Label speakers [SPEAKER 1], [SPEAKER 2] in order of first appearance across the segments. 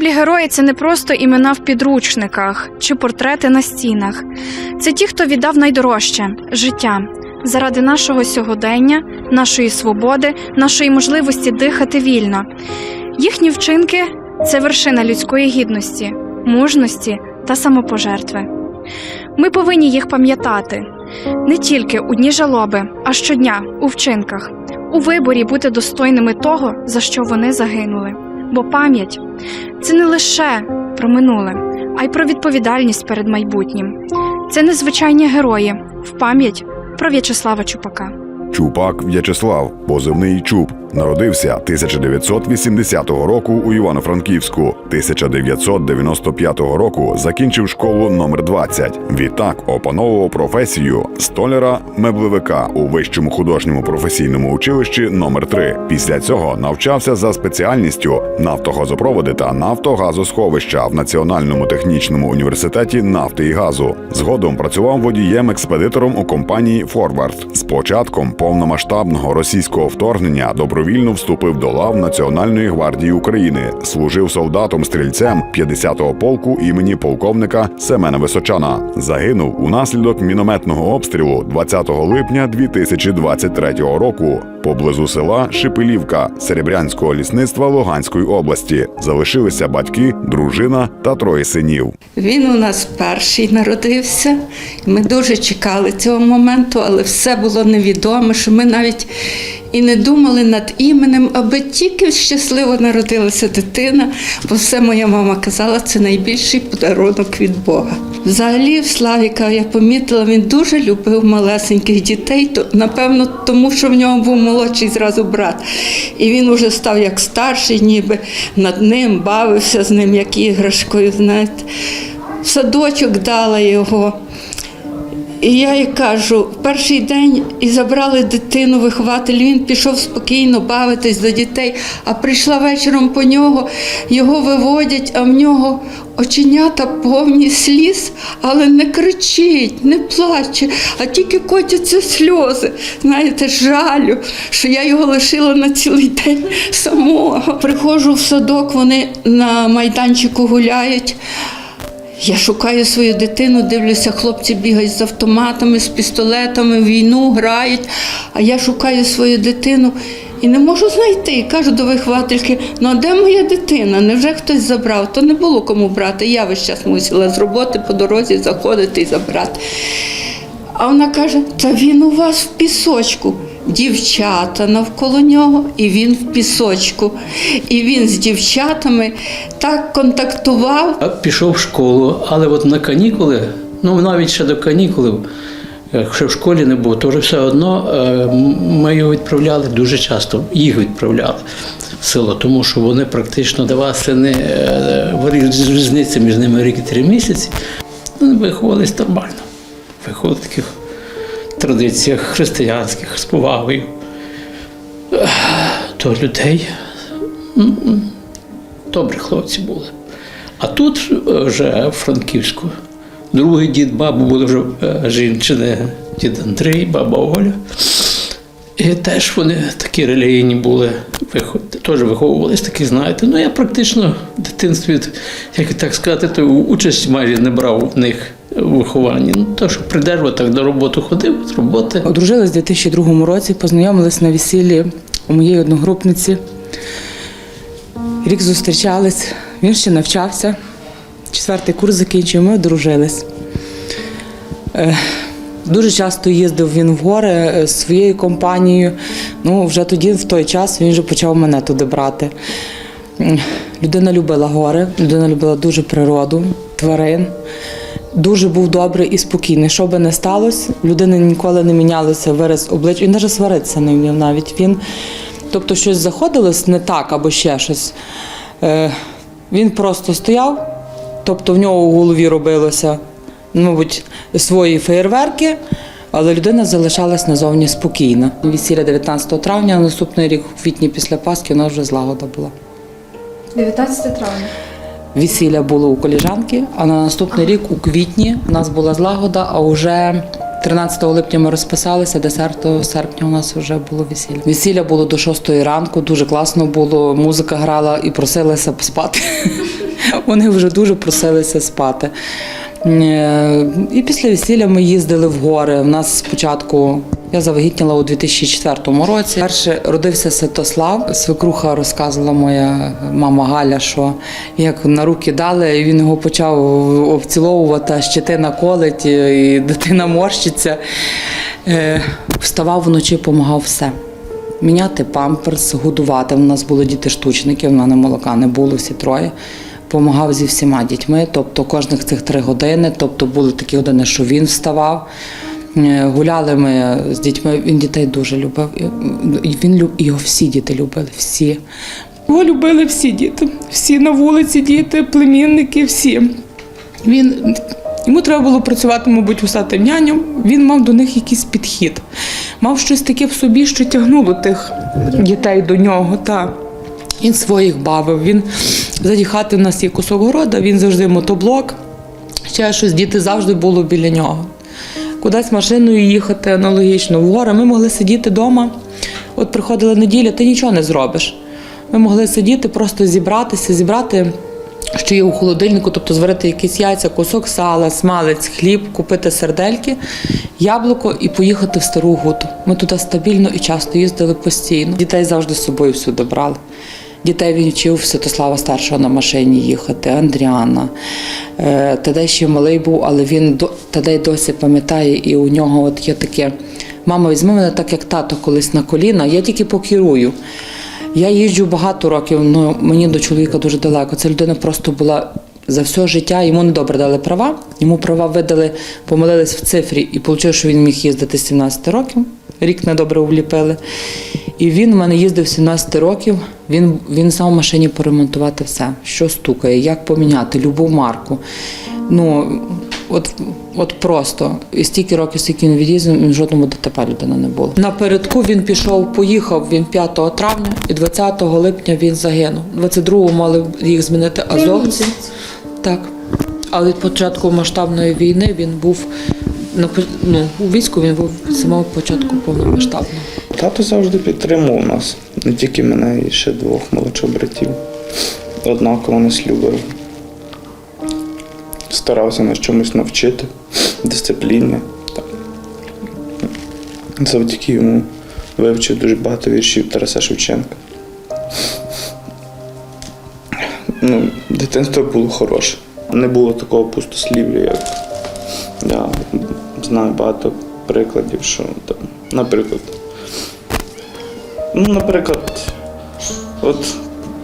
[SPEAKER 1] Загиблі герої це не просто імена в підручниках чи портрети на стінах. Це ті, хто віддав найдорожче життя заради нашого сьогодення, нашої свободи, нашої можливості дихати вільно. Їхні вчинки це вершина людської гідності, мужності та самопожертви. Ми повинні їх пам'ятати не тільки у дні жалоби, а щодня у вчинках, у виборі бути достойними того, за що вони загинули. Бо пам'ять це не лише про минуле, а й про відповідальність перед майбутнім. Це незвичайні герої в пам'ять про В'ячеслава Чупака.
[SPEAKER 2] Чупак В'ячеслав, позивний Чуп, народився 1980 року у Івано-Франківську. 1995 року закінчив школу номер 20. Відтак опановував професію столяра-меблевика у вищому художньому професійному училищі номер 3 Після цього навчався за спеціальністю нафтогазопроводи та нафтогазосховища в Національному технічному університеті нафти і газу. Згодом працював водієм-експедитором у компанії Форвард. З початком повномасштабного російського вторгнення добровільно вступив до лав Національної гвардії України, служив солдатом-стрільцем 50-го полку імені полковника Семена Височана. Загинув унаслідок мінометного обстрілу 20 липня 2023 року поблизу села Шепелівка Серебрянського лісництва Луганської області. Залишилися батьки, дружина та троє синів.
[SPEAKER 3] Він у нас перший народився. Ми дуже чекали цього моменту, але все було невідомо, що ми навіть і не думали над іменем, аби тільки щасливо народилася дитина, бо все моя мама казала, це найбільший подарунок від Бога. Взагалі, в Славіка я помітила, він дуже любив малесеньких дітей, то напевно, тому що в нього був молодший зразу брат. І він уже став як старший, ніби над ним бавився з ним, як іграшкою. знаєте. В садочок дала його. І я їй кажу, в перший день і забрали дитину, вихователь, він пішов спокійно бавитись до дітей, а прийшла вечором по нього, його виводять, а в нього оченята повні сліз, але не кричить, не плаче, а тільки котяться сльози. Знаєте, жалю, що я його лишила на цілий день самого. Приходжу в садок, вони на майданчику гуляють. Я шукаю свою дитину, дивлюся, хлопці бігають з автоматами, з пістолетами, війну грають. А я шукаю свою дитину і не можу знайти. Кажу до виховательки: ну а де моя дитина? Невже хтось забрав? То не було кому брати. Я весь час мусила з роботи по дорозі заходити і забрати. А вона каже: Та він у вас в пісочку. Дівчата навколо нього, і він в пісочку. І він з дівчатами так контактував.
[SPEAKER 4] Пішов в школу, але от на канікули, ну навіть ще до канікулів, якщо в школі не було, то вже все одно е, ми його відправляли дуже часто, їх відправляли в село, тому що вони практично давали сини, е, різниця між ними рік і три місяці. Вони виховувалися нормально. Виходили в таких традиціях християнських з повагою до людей. Добрі хлопці були. А тут е, вже в Франківську. Другий дід, баба були вже е, жінчини, дід Андрій, баба Оля. І теж вони такі релігійні були, теж виховувалися такі, знаєте. Ну я практично в дитинстві, як так сказати, то участь майже не брав в них вихованні. Ну, то, що придержував, так до роботи ходив, з роботи.
[SPEAKER 5] Одружились у 2002 році, познайомились на весіллі у моєї одногрупниці. Рік зустрічались, він ще навчався. Четвертий курс закінчив, ми одружились. Е, Дуже часто їздив він в гори е, з своєю компанією. Ну, вже тоді, в той час, він вже почав мене туди брати. Людина любила гори, людина любила дуже природу, тварин. Дуже був добрий і спокійний. Що би не сталося, в людини ніколи не мінялося вираз обличчя. Він навіть сваритися не вмів навіть. Він, тобто щось заходилось не так або ще щось. Е, він просто стояв, тобто в нього у голові робилося, мабуть, свої феєрверки, але людина залишалась назовні спокійна. Весілля 19 травня, наступний рік, у квітні після Пасхи, нас вже злагода була.
[SPEAKER 1] 19 травня.
[SPEAKER 5] Весілля було у коліжанки, а на наступний рік у квітні у нас була злагода, а вже 13 липня ми розписалися, 10 серпня у нас вже було весілля. Весілля було до 6 ранку, дуже класно було, музика грала і просилися спати. Вони вже дуже просилися спати. Е, І після весілля ми їздили в гори. У нас спочатку я завагітніла у 2004 році. Перше родився Святослав. Свекруха розказувала моя мама Галя, що як на руки дали, і він його почав обціловувати, щетина колить, і дитина морщиться. Е, Вставав вночі, допомагав все. Міняти памперс, годувати. У нас були діти-штучники, в мене молока не було, всі троє. Помагав зі всіма дітьми, тобто кожних цих три години, тобто були такі години, що він вставав. Е, Гуляли ми з дітьми, він дітей дуже любив. Він люб... Його всі діти любили, всі. Його любили всі діти, всі на вулиці діти, племінники, всі. Він йому треба було працювати, мабуть, усати няню. Він мав до них якийсь підхід. Мав щось таке в собі, що тягнуло тих дітей до нього. Та. Він своїх бавив. Він заді хати у нас є кусок города, він завжди мотоблок. Ще щось, діти завжди було біля нього. Кудись машиною їхати аналогічно в гори. Ми могли сидіти вдома. От приходила неділя, ти нічого не зробиш. Ми могли сидіти, просто зібратися, зібрати, що є у холодильнику, тобто зварити якісь яйця, кусок сала, смалець, хліб, купити сердельки, яблуко і поїхати в стару гуту. Ми туди стабільно і часто їздили постійно. Дітей завжди з собою всюди брали. Дітей він вчив Святослава старшого на машині їхати, Андріана. Е, Тадей ще малий був, але він Тадей досі пам'ятає, і у нього от є таке: мама, візьми мене так, як тато колись на коліна, я тільки покерую. Я їжджу багато років, але мені до чоловіка дуже далеко. Ця людина просто була за все життя, йому недобре дали права. Йому права видали, помилились в цифрі, і вийшло, що він міг їздити 17 років. Рік недобре вліпили. І він у мене їздив 17 років. Він, він знав в машині поремонтувати все, що стукає, як поміняти, любу марку. Ну, от, от просто. І стільки років, скільки він від'їздив, він жодному ДТП людина не було. Напередку він пішов, поїхав він 5 травня і 20 липня він загинув. 22-го мали їх змінити азовці. Так. Але від початку масштабної війни він був на ну, у війську він був з самого початку повномасштабно.
[SPEAKER 6] Тато завжди підтримував нас, не тільки мене, і ще двох молодших братів. Однаково нас любив. Старався нас чомусь навчити, дисципліні. Завдяки йому вивчив дуже багато віршів Тараса Шевченка. Ну, дитинство було хороше. Не було такого пустослів'я, як я знаю багато прикладів, що там, наприклад, Ну, наприклад, от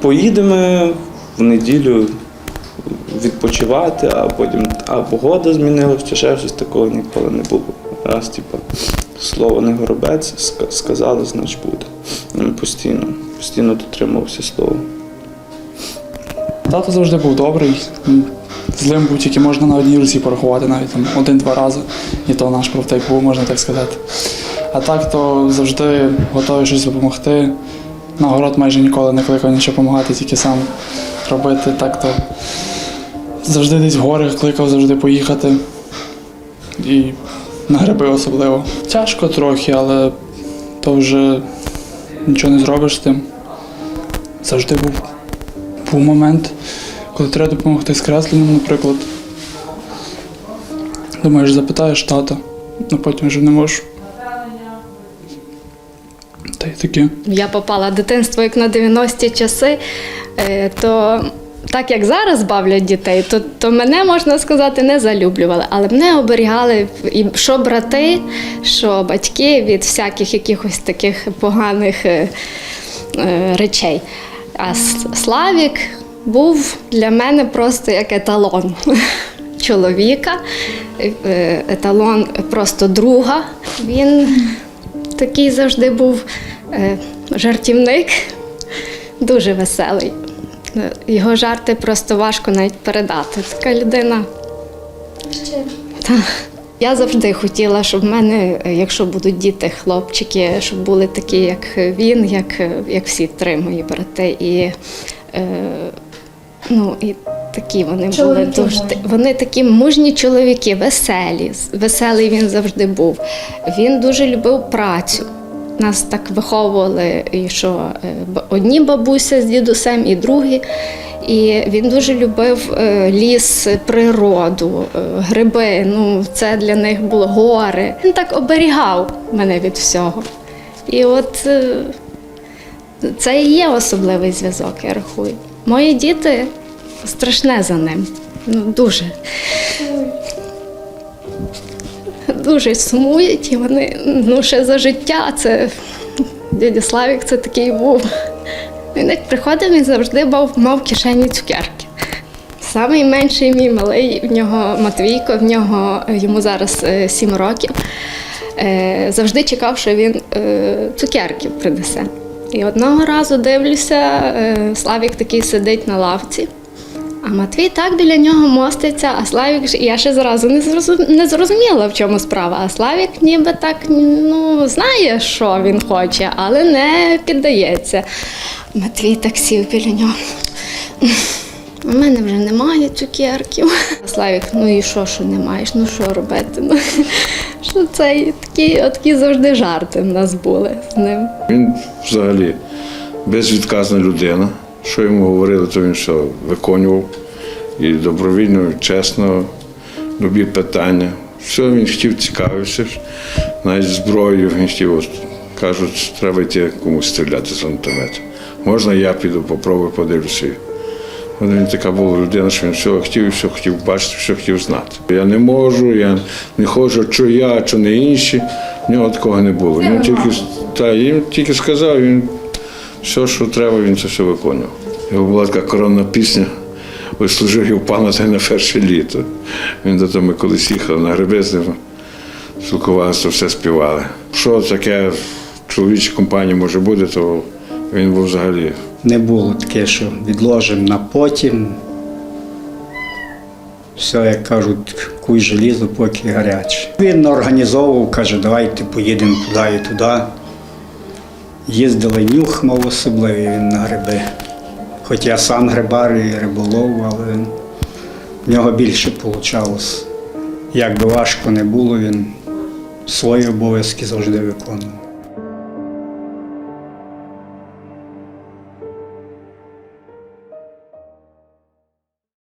[SPEAKER 6] поїдемо в неділю відпочивати, а потім а погода змінилась, чи ще щось такого ніколи не було. Раз, типу, слово не горобець, сказали, значить буде. Він постійно, постійно дотримувався слова.
[SPEAKER 7] Тато завжди був добрий. Злим був тільки можна на одній руці порахувати, навіть там один-два рази. І то наш правтик був, можна так сказати. А так то завжди готовий щось допомогти. На город майже ніколи не кликав нічого допомагати, тільки сам робити. Так то завжди десь в гори кликав, завжди поїхати. І на гриби особливо. Тяжко трохи, але то вже нічого не зробиш з тим. Завжди був був момент, коли треба допомогти з кресленням, наприклад. Думаєш, запитаєш тата, а потім вже не можеш. Таке.
[SPEAKER 8] Я попала в дитинство як на 90-ті часи, е, то так як зараз бавлять дітей, то, то мене можна сказати не залюблювали, але мене оберігали і що брати, що батьки від всяких якихось таких поганих е, е, речей. А Славік був для мене просто як еталон чоловіка, еталон просто друга. Він такий завжди був жартівник, дуже веселий. Е, Його жарти просто важко навіть передати. Така людина. Та. Я завжди хотіла, щоб в мене, е, якщо будуть діти, хлопчики, щоб були такі, як він, як, е, як всі три мої брати. І, е, ну, і такі вони були дуже. Вони такі мужні чоловіки, веселі. Веселий він завжди був. Він дуже любив працю. Нас так виховували, і що е, одні бабуся з дідусем, і другі. І він дуже любив е, ліс, природу, е, гриби. Ну, це для них було гори. Він так оберігав мене від всього. І от це і є особливий зв'язок, я рахую. Мої діти страшне за ним. Ну, дуже. Дуже сумують, і вони ну, ще за життя. Це дядя Славік це такий був. Він як приходив, він завжди мав, мав в кишені цукерки. Самий менший мій малий, в нього Матвійко, в нього е, йому зараз е, 7 років. Е, завжди чекав, що він цукерки принесе. І одного разу дивлюся, Славік такий сидить на лавці. А Матвій так біля нього моститься, а Славік ж- я ще зразу не зрозум- не зрозуміла, в чому справа. А Славік ніби так ну, знає, що він хоче, але не піддається. Матвій так сів біля нього. У мене вже немає цукерків. А Славік, ну і що, що не маєш? Ну що робити? Ну, що це І такі завжди жарти в нас були з ним.
[SPEAKER 9] Він взагалі безвідказна людина. Що йому говорили, то він все виконував. І добровільно, і чесно, любі питання. Все він хотів цікавився. Навіть зброєю він хотів, от, кажуть, треба йти комусь стріляти з гранатомета. Можна я піду, попробую, подивлюся. Він така була людина, що він все хотів, все хотів бачити, все хотів знати. Я не можу, я не ходжу, що я, що не інші. В нього такого не було. Він тільки, та, їм тільки сказав, він все, що треба, він це все виконував. Його була така коронна пісня. Ось служив його пам'ятай на перше літо. Він до того ми колись їхали на ним, спілкувалися, все співали. Що таке в чоловічій компанії може бути, то він був взагалі
[SPEAKER 10] Не було таке, що відложимо на потім. Все, як кажуть, куй желізо, поки гаряче. Він організовував, каже, давайте поїдемо туди і туди. Їздили нюх мав особливий він на гриби. Хоч я сам грибар і риболов, але в нього більше вийшло. Як би важко не було, він свої обов'язки завжди виконував.